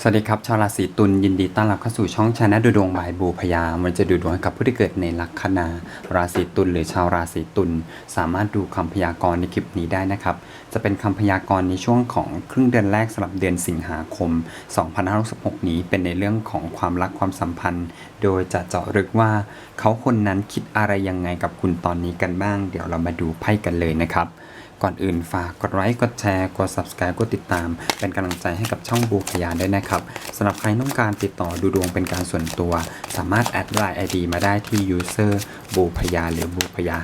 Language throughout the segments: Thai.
สวัสดีครับชาวราศีตุลยินดีต้อนรับเข้าสู่ช่องชาแนลดูดวงบายบูพยามันจะดูดวงให้กับผู้ที่เกิดในลัคนาราศีตุลหรือชาวราศีตุลสามารถดูคำพยากรณ์ในคลิปนี้ได้นะครับ จะเป็นคำพยากรณ์ในช่วงของครึ่งเดือนแรกสำหรับเดือนสิงหาคม 2566 นี้เป็นในเรื่องของความรักความสัมพันธ์ โดยจะเจาะลึกว่า เขาคนนั้นคิดอะไรยังไงกับคุณตอนนี้กันบ้าง เดี๋ยวเรามาดูไพ่กันเลยนะครับ ก่อนอื่นฝากกดไลค์กดแชร์กด subscribe กดติดตาม เป็นกำลังใจให้กับช่องบูพยาด้วยนะครับสำหรับใครต้องการติดต่อดูดวงเป็นการส่วนตัว สามารถแอดไลน์ ID มาได้ที่ user บูพยาหรือบูพยา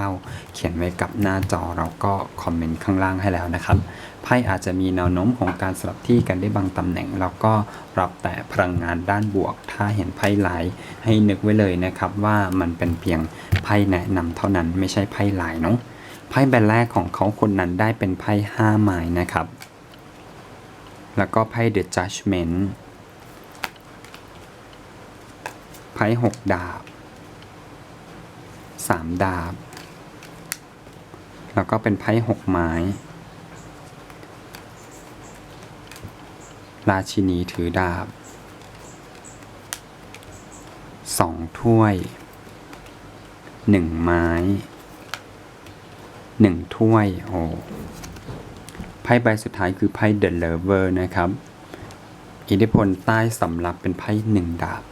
59 เขียนไว้กับหน้าจอเราก็คอมเมนต์ข้างล่างให้แล้วนะครับไพ่อาจจะมีแนวโน้มของการสลับที่กันได้บางตำแหน่ง แล้วก็รับแต่พลังงานด้านบวก ถ้าเห็นไพ่หลายให้นึกไว้เลยนะครับว่ามันเป็นเพียงไพ่แนะนำเท่านั้นไม่ใช่ไพ่หลายเนาะ พ่ใบแรกของเขาคนนั้นได้เป็นไพ่ห้าไม้นะครับ แล้วก็ไพ่ The Judgment ไพ่หกดาบสามดาบ แล้วก็เป็นไพ่หกไม้ ราชินีถือดาบสองถ้วยหนึ่งไม้ หนึ่งถ้วยโอ้ไพ่ใบสุดท้ายคือไพ่ The Lover นะครับ อิทธิพลใต้สำรับเป็นไพ่หนึ่งดาบ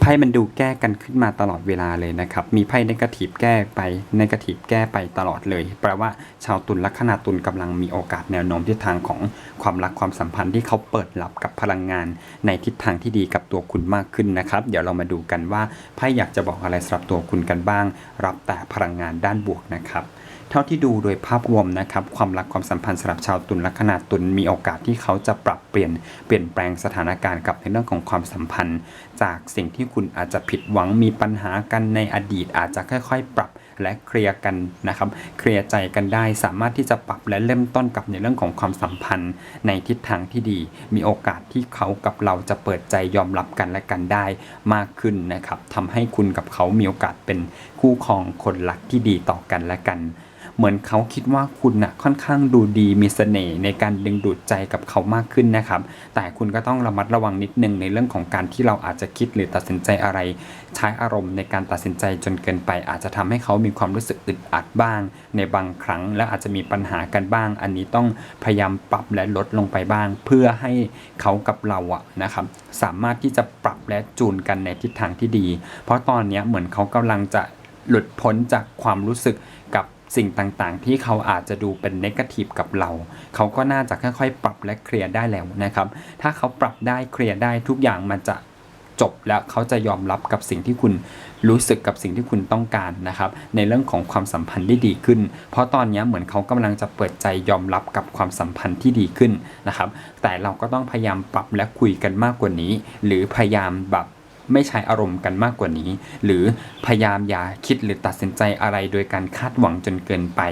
ไพ่มันดูแก้กันขึ้นมาตลอดเวลาเลยนะครับ มีไพ่ในกาทีฟแก้ไปในกาทีฟแก้ไปตลอดเลย แปลว่าชาวตุลลัคนาตุลกำลังมีโอกาสแนวโน้มทิศทางของความรักความสัมพันธ์ที่เขาเปิดรับกับพลังงาน ในทิศทางที่ดีกับตัวคุณมากขึ้นนะครับ เดี๋ยวเรามาดูกันว่าไพ่อยากจะบอกอะไรสำหรับตัวคุณกันบ้าง รับแต่พลังงานด้านบวกนะครับ เท่าที่ดูโดยภาพรวมนะครับความรักความสัมพันธ์สำหรับชาวตุลลัคนาตุลมีโอกาสที่เขาจะปรับเปลี่ยนเปลี่ยนแปลงสถานการณ์กับในเรื่องของความสัมพันธ์ จากสิ่งที่คุณอาจจะผิดหวังมีปัญหากันในอดีตอาจจะค่อยๆ ปรับและเคลียร์กันนะครับ เคลียร์ใจกันได้สามารถที่จะปรับและเริ่มต้นกับในเรื่องของความสัมพันธ์ ในทิศทางที่ดี มีโอกาสที่เขากับเราจะเปิดใจยอมรับกันและกันได้มากขึ้นนะครับทำให้คุณกับเขามีโอกาสเป็นคู่ครองคนรักที่ดีต่อกันและกัน เหมือนเขาคิดว่าคุณนะ่ะค่อนข้างดูดีมีเสน่ห์ในการดึงดูดใจกับเขามากขึ้นนะครับ แต่คุณก็ต้องระมัดระวังนิดนึงในเรื่องของการที่เราอาจจะคิดหรือตัดสินใจอะไร ใช้อารมณ์ในการตัดสินใจจนเกินไป อาจจะทำให้เขามีความรู้สึกอึดอัดบ้าง ในบางครั้งและอาจจะมีปัญหากันบ้าง อันนี้ต้องพยายามปรับและลดลงไปบ้าง เพื่อให้เขากับเราอะนะครับสามารถที่จะปรับและจูนกันในทิศทางที่ดี เพราะตอนนี้เหมือนเขากำลังจะหลุดพ้นจากความรู้สึกกับ สิ่งต่างๆ ที่เขาอาจจะดูเป็นเนกาทีฟกับเรา เขาก็น่าจะค่อยๆ ปรับและเคลียร์ได้แล้วนะครับ ถ้าเขาปรับได้เคลียร์ได้ทุกอย่างมันจะจบแล้วเขาจะยอมรับกับสิ่งที่คุณรู้สึกกับสิ่งที่คุณต้องการนะครับ ในเรื่องของความสัมพันธ์ได้ดีขึ้น เพราะตอนนี้เหมือนเขากำลังจะเปิดใจยอมรับกับความสัมพันธ์ที่ดีขึ้นนะครับ แต่เราก็ต้องพยายามปรับและคุยกันมากกว่านี้ หรือพยายามแบบ ไม่ใช้อารมณ์กันมากกว่านี้ หรือพยายามอย่าคิดหรือตัดสินใจอะไรโดยการคาดหวังจนเกินไป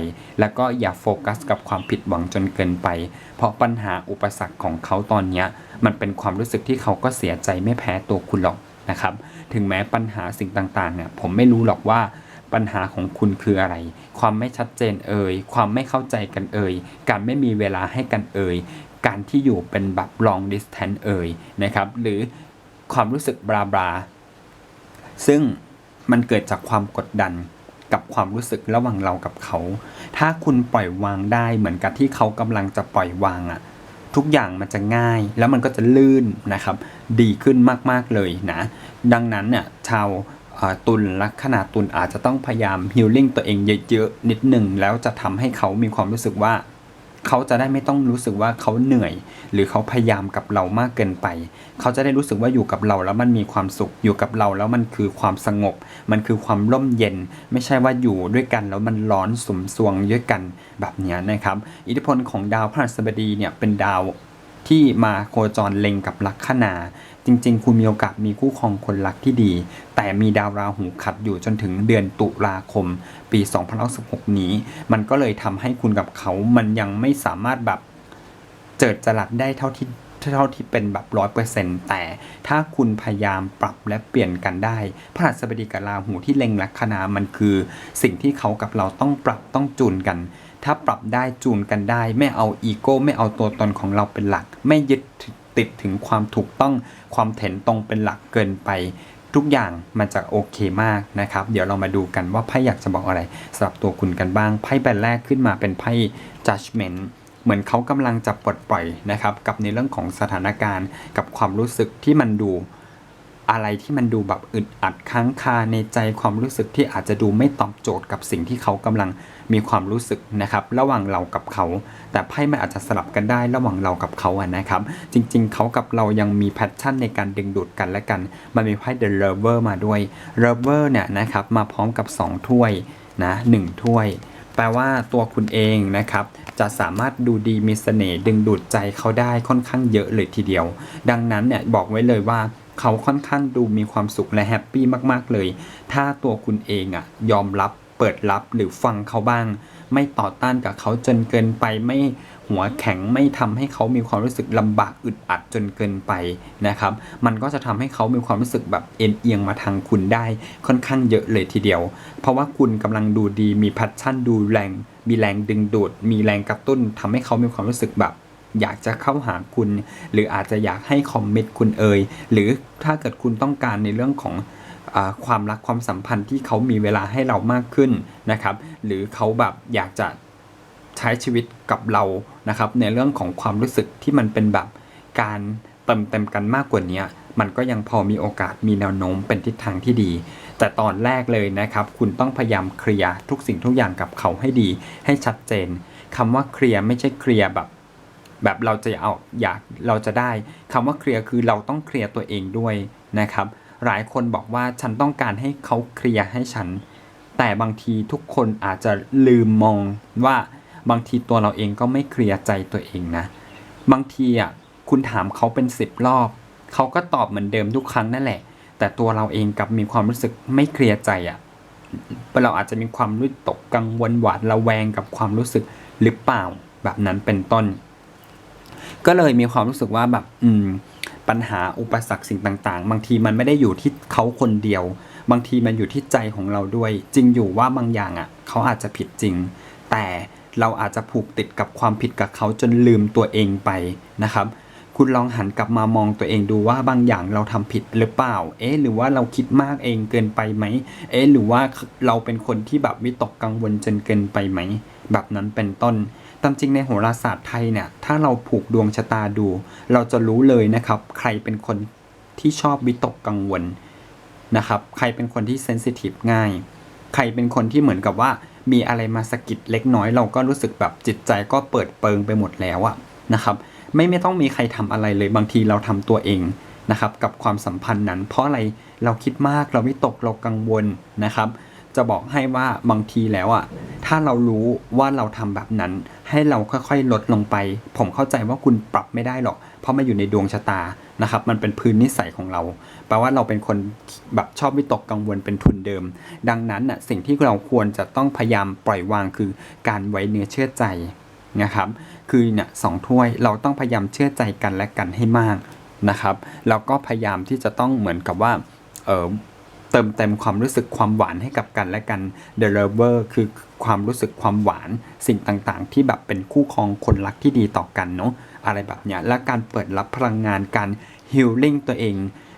แล้วก็อย่าโฟกัสกับความผิดหวังจนเกินไป เพราะปัญหาอุปสรรคของเขาตอนนี้มันเป็นความรู้สึกที่เขาก็เสียใจไม่แพ้ตัวคุณหรอกนะครับ ถึงแม้ปัญหาสิ่งต่างๆเนี่ยผมไม่รู้หรอกว่าปัญหาของคุณคืออะไร ความไม่ชัดเจนเอ่ย ความไม่เข้าใจกันเอ่ย การไม่มีเวลาให้กันเอ่ย การที่อยู่เป็นแบบ long distance เอ่ยนะครับ หรือ ความรู้สึกบลาบลาซึ่งมันเกิดจากความกดดันกับความรู้สึกระหว่างเรากับเขา ถ้าคุณปล่อยวางได้เหมือนกับที่เขากำลังจะปล่อยวางอะทุกอย่างมันจะง่าย แล้วมันก็จะลื่นนะครับ ดีขึ้นมากๆเลยนะ ดังนั้นเนี่ยชาวตุลลัคนาตุลอาจจะต้องพยายามฮิลลิ่งตัวเองเยอะๆนิดหนึ่งแล้วจะทำให้เขามีความรู้สึกว่า เขาจะได้ไม่ต้องรู้สึกว่าเขาเหนื่อย หรือเขาพยายามกับเรามากเกินไป เขาจะได้รู้สึกว่าอยู่กับเราแล้วมันมีความสุขอยู่กับเราแล้วมันคือความสงบ มันคือความร่มเย็น ไม่ใช่ว่าอยู่ด้วยกันแล้วมันร้อนสุมสวงด้วยกันแบบนี้นะครับ อิทธิพลของดาวพฤหัสบดีเนี่ยเป็นดาว ที่มาโคจรเล็งกับลัคนา จริง ๆ คุณมีโอกาสมีคู่ครองคนรักที่ดี แต่มีดาวราหูขัดอยู่จนถึงเดือนตุลาคม ปี2016นี้ มันก็เลยทำให้คุณกับเขามันยังไม่สามารถแบบเจิดจรัสได้เท่าที่เท่าที่เป็นแบบร้อยเปอร์เซ็นต์แต่ถ้าคุณพยายามปรับและเปลี่ยนกันได้พระหัสบดีกับราหูที่เล็งลัคนามันคือ สิ่งที่เขากับเราต้องปรับต้องจูนกัน ถ้าปรับได้จูนกันได้ ไม่เอาอีโก้ไม่เอาตัวตนของเราเป็นหลัก ไม่ยึดติดถึงความถูกต้องความเถนตรงเป็นหลักเกินไป ทุกอย่างมันจะโอเคมากนะครับ เดี๋ยวเรามาดูกันว่าไพ่อยากจะบอกอะไรสำหรับตัวคุณกันบ้างไพ่ใบแรกขึ้นมาเป็นไพ่ judgment เหมือนเขากำลังจะปลดปล่อยนะครับกับในเรื่องของสถานการณ์กับความรู้สึกที่มันดู อะไรที่มันดูแบบอึดอัดค้างคาในใจความรู้สึกที่อาจจะดูไม่ตอบโจทย์กับสิ่งที่เขากำลังมีความรู้สึกนะครับ ระหว่างเรากับเขา แต่ไพ่มันอาจจะสลับกันได้ระหว่างเรากับเขาอะนะครับ จริง ๆ เขากับเรายังมีแพชชั่นในการดึงดูดกันและกัน มันมีไพ่ The Lover มาด้วย Lover เนี่ยนะครับมาพร้อมกับ 2 ถ้วยนะ1ถ้วย แปลว่าตัวคุณเองนะครับจะสามารถดูดีมีเสน่ห์ดึงดูดใจเขาได้ค่อนข้างเยอะเลยทีเดียว ดังนั้นเนี่ยบอกไว้เลยว่า เขาค่อนข้างดูมีความสุขและแฮปปี้มากๆเลย ถ้าตัวคุณเองอะยอมรับเปิดรับหรือฟังเขาบ้าง ไม่ต่อต้านกับเขาจนเกินไปไม่หัวแข็งไม่ทำให้เขามีความรู้สึกลำบากอึดอัดจนเกินไปนะครับ มันก็จะทำให้เขามีความรู้สึกแบบเอ็นเอียงมาทางคุณได้ค่อนข้างเยอะเลยทีเดียว เพราะว่าคุณกำลังดูดีมีแพชชั่นดูแรง มีแรงดึงดูดมีแรงกระตุ้นทำให้เขามีความรู้สึกแบบ อยากจะเข้าหาคุณ หรืออาจจะอยากให้คอมเมิตคุณเอ่ยหรือถ้าเกิดคุณต้องการในเรื่องของอความรักความสัมพันธ์ที่เขามีเวลาให้เรามากขึ้นนะครับ หรือเขาแบบอยากจะใช้ชีวิตกับเรานะครับ ในเรื่องของความรู้สึกที่มันเป็นแบบการเติมเต็มกันมากกว่านี้มันก็ยังพอมีโอกาสมีแนวโน้มเป็นทิศทางที่ดี แต่ตอนแรกเลยนะครับ คุณต้องพยายามเคลียร์ทุกสิ่งทุกอย่างกับเขาให้ดี ให้ชัดเจนคำว่าเคลียร์ไม่ใช่เคลียร์แบบ แบบเราจะเอาอยากเราจะได้คำว่าเคลียร์คือเราต้องเคลียร์ตัวเองด้วยนะครับ หลายคนบอกว่าฉันต้องการให้เขาเคลียร์ให้ฉัน แต่บางทีทุกคนอาจจะลืมมองว่าบางทีตัวเราเองก็ไม่เคลียร์ใจตัวเองนะ บางทีอะคุณถามเขาเป็นสิบรอบ เขาก็ตอบเหมือนเดิมทุกครั้งนั่นแหละ แต่ตัวเราเองกลับมีความรู้สึกไม่เคลียร์ใจอะเราอาจจะมีความรู้ตกกังวลหวาดระแวงกับความรู้สึกหรือเปล่าแบบนั้นเป็นต้น ก็เลยมีความรู้สึกว่าแบบอืมปัญหาอุปสรรคสิ่งต่างๆ บางทีมันไม่ได้อยู่ที่เขาคนเดียว บางทีมันอยู่ที่ใจของเราด้วย จริงอยู่ว่าบางอย่างอะ เขาอาจจะผิดจริง แต่เราอาจจะผูกติดกับความผิดกับเขาจนลืมตัวเองไปนะครับ คุณลองหันกลับมามองตัวเองดูว่าบางอย่างเราทำผิดหรือเปล่า เอ๊ะหรือว่าเราคิดมากเองเกินไปไหม เอ๊ะหรือว่าเราเป็นคนที่แบบวิตกกังวลจนเกินไปไหม แบบนั้นเป็นต้น ตามจริงในโหราศาสตร์ไทยเนี่ยถ้าเราผูกดวงชะตาดู เราจะรู้เลยนะครับ ใครเป็นคนที่ชอบวิตกกังวลนะครับใครเป็นคนที่เซนซิทีฟง่าย ใครเป็นคนที่เหมือนกับว่ามีอะไรมาสะกิดเล็กน้อย เราก็รู้สึกแบบจิตใจก็เปิดเปิงไปหมดแล้วอะนะครับไม่ไม่ต้องมีใครทำอะไรเลยบางทีเราทำตัวเองนะครับกับความสัมพันธ์นั้น เพราะอะไรเราคิดมากเราวิตกเรากังวลนะครับ จะบอกให้ว่าบางทีแล้วอะถ้าเรารู้ว่าเราทำแบบนั้น ให้เราค่อยๆ ลดลงไป ผมเข้าใจว่าคุณปรับไม่ได้หรอก เพราะมันอยู่ในดวงชะตานะครับ มันเป็นพื้นนิสัยของเรา แปลว่าเราเป็นคนแบบชอบวิตกกังวลเป็นทุนเดิม ดังนั้นน่ะสิ่งที่เราควรจะต้องพยายามปล่อยวางคือการไว้เนื้อเชื่อใจนะครับ คือเนี่ยสองถ้วยเราต้องพยายามเชื่อใจกันและกันให้มากนะครับ แล้วก็พยายามที่จะต้องเหมือนกับว่าเออ เติมเต็มความรู้สึกความหวานให้กับกันและกัน The Lover คือความรู้สึกความหวานสิ่งต่างๆ ที่แบบเป็นคู่ครองคนรักที่ดีต่อกันเนาะอะไรแบบเนี้ยและการเปิดรับพลังงานการฮิลลิ่งตัวเอง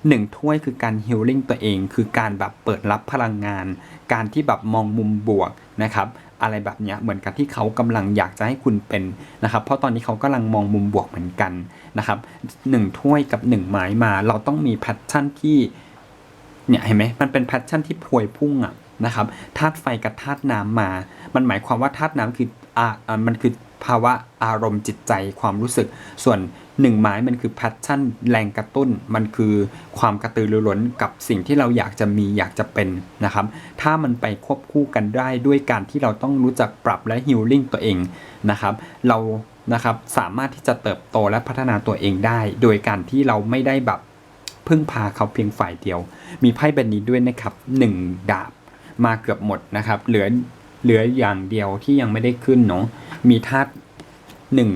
หนึ่งถ้วยคือการฮิลลิ่งตัวเอง คือการแบบเปิดรับพลังงาน การที่แบบมองมุมบวกนะครับอะไรแบบเนี้ยเหมือนกับที่เขากำลังอยากจะให้คุณเป็นนะครับ เพราะตอนนี้เขากำลังมองมุมบวกเหมือนกันนะครับหนึ่งถ้วยกับหนึ่งไม้มา เราต้องมีแพชชั่นที่ เนี่ยเห็นไหมมันเป็นแพชชั่นที่พวยพุ่งอะนะครับธาตุไฟกับธาตุน้ำมา มันหมายความว่าธาตุน้ำคืออ่าอ่ามันคือภาวะอารมณ์จิตใจความรู้สึก ส่วนหนึ่งไม้มันคือแพชชั่นแรงกระตุ้น มันคือความกระตือรือร้นกับสิ่งที่เราอยากจะมีอยากจะเป็นนะครับ ถ้ามันไปควบคู่กันได้ด้วยการที่เราต้องรู้จักปรับและฮิลลิ่งตัวเองนะครับ เรานะครับสามารถที่จะเติบโตและพัฒนาตัวเองได้ โดยการที่เราไม่ได้แบบ พึ่งพาเขาเพียงฝ่ายเดียว มีไพ่ใบนี้ด้วยนะครับหนึ่งดาบมาเกือบหมดนะครับ เหลือเหลืออย่างเดียวที่ยังไม่ได้ขึ้นเนาะมีธาตุหนึ่ง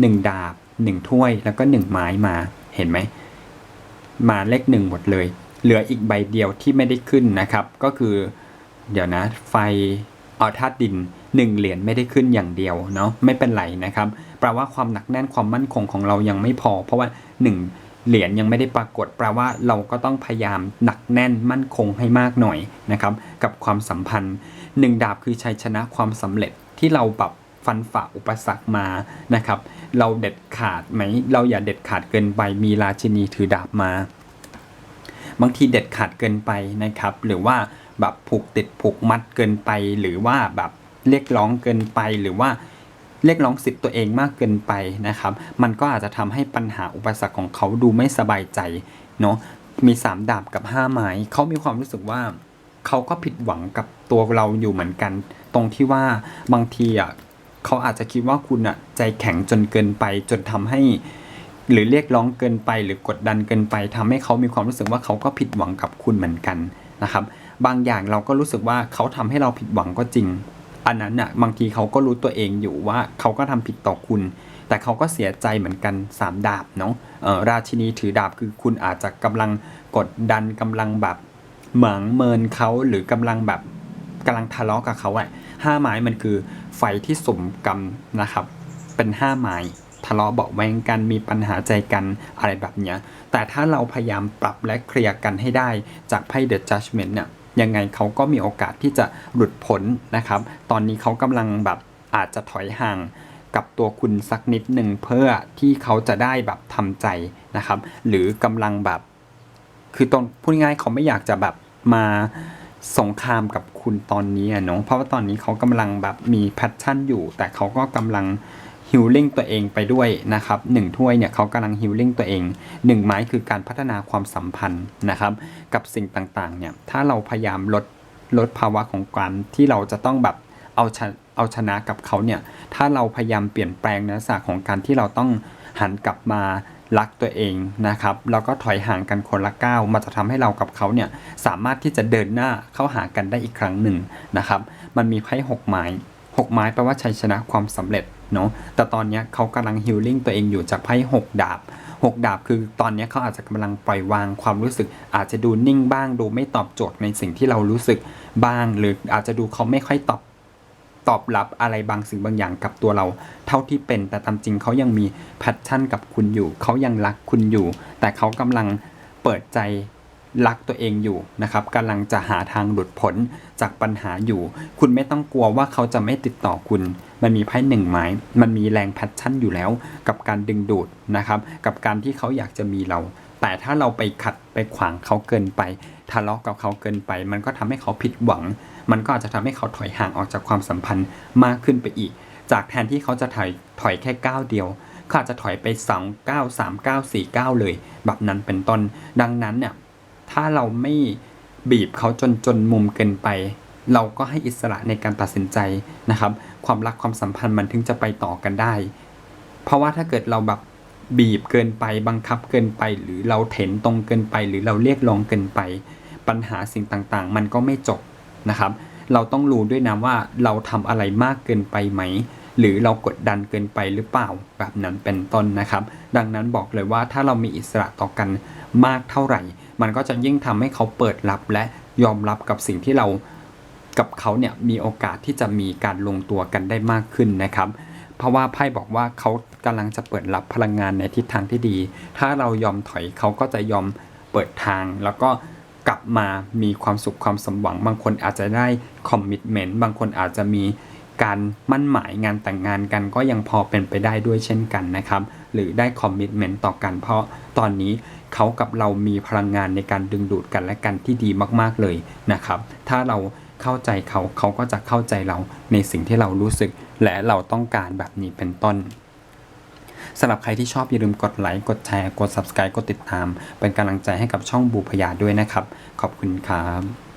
หนึ่งดาบหนึ่งถ้วยแล้วก็หนึ่งไม้มาเห็นไหมมาเลขหนึ่งหมดเลย เหลืออีกใบเดียวที่ไม่ได้ขึ้นนะครับ ก็คือ เดี๋ยวนะ ไฟเอาธาตุดินหนึ่งเหรียญไม่ได้ขึ้นอย่างเดียวเนาะไม่เป็นไรนะครับแปลว่าความหนักแน่นความมั่นคงของเรายังไม่พอ เพราะว่าหนึ่ง เหรียญยังไม่ได้ปรากฏแปลว่าเราก็ต้องพยายามหนักแน่นมั่นคงให้มากหน่อยนะครับกับความสัมพันธ์หนึ่งดาบคือชัยชนะความสำเร็จที่เราแบบฟันฝ่าอุปสรรคมานะครับ เราเด็ดขาดไหมเราอย่าเด็ดขาดเกินไปมีราชินีถือดาบมา บางทีเด็ดขาดเกินไปนะครับ หรือว่าแบบผูกติดผูกมัดเกินไป หรือว่าแบบเรียกร้องเกินไปหรือว่า เรียกร้องสิทธิ์ตัวเองมากเกินไปนะครับ มันก็อาจจะทำให้ปัญหาอุปสรรคของเขาดูไม่สบายใจเนาะมีสามดาบกับห้าไม้เขามีความรู้สึกว่าเขาก็ผิดหวังกับตัวเราอยู่เหมือนกัน ตรงที่ว่าบางทีอะเขาอาจจะคิดว่าคุณอะใจแข็งจนเกินไปจนทำให้ หรือเรียกร้องเกินไป หรือกดดันเกินไปทำให้เขามีความรู้สึกว่าเขาก็ผิดหวังกับคุณเหมือนกันนะครับ บางอย่างเราก็รู้สึกว่าเขาทำให้เราผิดหวังก็จริง อันนั้นน่ะบางทีเขาก็รู้ตัวเองอยู่ว่าเขาก็ทำผิดต่อคุณ แต่เขาก็เสียใจเหมือนกันสามดาบเนาะราชินีถือดาบคือคุณอาจจะกำลังกดดันกำลังแบบหมางเมินเขาหรือกำลังแบบกำลังทะเลาะกับเขาอะห้าไม้มันคือไฟที่สมกรรมนะครับ เป็นห้าไม้ทะเลาะเบาแวงกันมีปัญหาใจกันอะไรแบบเนี้ยแต่ถ้าเราพยายามปรับและเคลียร์กันให้ได้จากไพ่ The Judgment เนี่ย ยังไงเขาก็มีโอกาสที่จะหลุดพ้นนะครับ ตอนนี้เขากำลังแบบอาจจะถอยห่างกับตัวคุณสักนิดหนึ่งเพื่อที่เขาจะได้แบบทำใจนะครับ หรือกำลังแบบ คือตอนพูดง่ายเขาไม่อยากจะแบบมาสงครามกับคุณตอนนี้เนาะเพราะว่าตอนนี้เขากำลังแบบมีแพชชั่นอยู่ แต่เขาก็กำลัง ฮิลลิ่งตัวเองไปด้วยนะครับหนึ่งถ้วยเนี่ยเขากำลังฮิลลิ่งตัวเองหนึ่งไม้คือการพัฒนาความสัมพันธ์นะครับ กับสิ่งต่างๆเนี่ยถ้าเราพยายามลดลดภาวะของความที่เราจะต้องแบบเอาชนะเอาชนะกับเขาเนี่ยถ้าเราพยายามเปลี่ยนแปลงในลักษณะของการที่เราต้องหันกลับมารักตัวเองนะครับแล้วก็ถอยห่างกันคนละก้าวมันจะทำให้เรากับเขาเนี่ยสามารถที่จะเดินหน้าเข้าหากันได้อีกครั้งหนึ่งนะครับ มันมีไพ่หกไม้หกไม้แปลว่าชัยชนะความสำเร็จ เนาะแต่ตอนนี้เขากำลังฮิลลิ่งตัวเองอยู่จากไพ่หกดาบหกดาบคือตอนนี้เขาอาจจะกำลังปล่อยวางความรู้สึก อาจจะดูนิ่งบ้าง ดูไม่ตอบโจทย์ในสิ่งที่เรารู้สึกบ้าง หรืออาจจะดูเขาไม่ค่อยตอบตอบรับอะไรบางสิ่งบางอย่างกับตัวเรา เท่าที่เป็นแต่ตามจริงเขายังมีแพชชั่นกับคุณอยู่ เขายังรักคุณอยู่ แต่เขากำลังเปิดใจ รักตัวเองอยู่นะครับกำลังจะหาทางหลุดพ้นจากปัญหาอยู่ คุณไม่ต้องกลัวว่าเขาจะไม่ติดต่อคุณ มันมีไพ่หนึ่งไม้มันมีแรงแพชชั่นอยู่แล้ว กับการดึงดูดนะครับกับการที่เขาอยากจะมีเรา แต่ถ้าเราไปขัดไปขวางเขาเกินไป ทะเลาะกับเขาเกินไป มันก็ทำให้เขาผิดหวัง มันก็อาจจะทำให้เขาถอยห่างออกจากความสัมพันธ์มากขึ้นไปอีก จากแทนที่เขาจะถอยถอยแค่ก้าวเดียวเขาอาจจะถอยไปสองก้าสามก้าสี่ก้าเลย แบบนั้นเป็นต้น ดังนั้นเนี่ย ถ้าเราไม่บีบเขาจนจนมุมเกินไป เราก็ให้อิสระในการตัดสินใจนะครับ ความรักความสัมพันธ์มันถึงจะไปต่อกันได้ เพราะว่าถ้าเกิดเราแบบบีบเกินไปบังคับเกินไป หรือเราเถนตรงเกินไป หรือเราเรียกร้องเกินไป ปัญหาสิ่งต่างๆ มันก็ไม่จบนะครับ เราต้องรู้ด้วยนะว่าเราทำอะไรมากเกินไปไหม หรือเรากดดันเกินไปหรือเปล่าแบบนั้นเป็นต้นนะครับ ดังนั้นบอกเลยว่าถ้าเรามีอิสระต่อกันมากเท่าไหร่ มันก็จะยิ่งทำให้เขาเปิดรับและยอมรับกับสิ่งที่เรากับเขาเนี่ยมีโอกาสที่จะมีการลงตัวกันได้มากขึ้นนะครับ เพราะว่าไพ่บอกว่าเขากำลังจะเปิดรับพลังงานในทิศทางที่ดี ถ้าเรายอมถอยเขาก็จะยอมเปิดทาง แล้วก็กลับมามีความสุขความสมหวัง บางคนอาจจะได้คอมมิชเมนต์บางคนอาจจะมี การมั่นหมายงานแต่งงานกันก็ยังพอเป็นไปได้ด้วยเช่นกันนะครับ หรือได้คอมมิชเมนต์ต่อกัน เพราะตอนนี้เขากับเรามีพลังงานในการดึงดูดกันและกันที่ดีมากๆเลยนะครับ ถ้าเราเข้าใจเขาเขาก็จะเข้าใจเราในสิ่งที่เรารู้สึก และเราต้องการแบบนี้เป็นต้นสำหรับใครที่ชอบอย่าลืมกดไลค์ กดแชร์ กด subscribe กดติดตาม เป็นกำลังใจให้กับช่องบูพยาด้วยนะครับ ขอบคุณครับ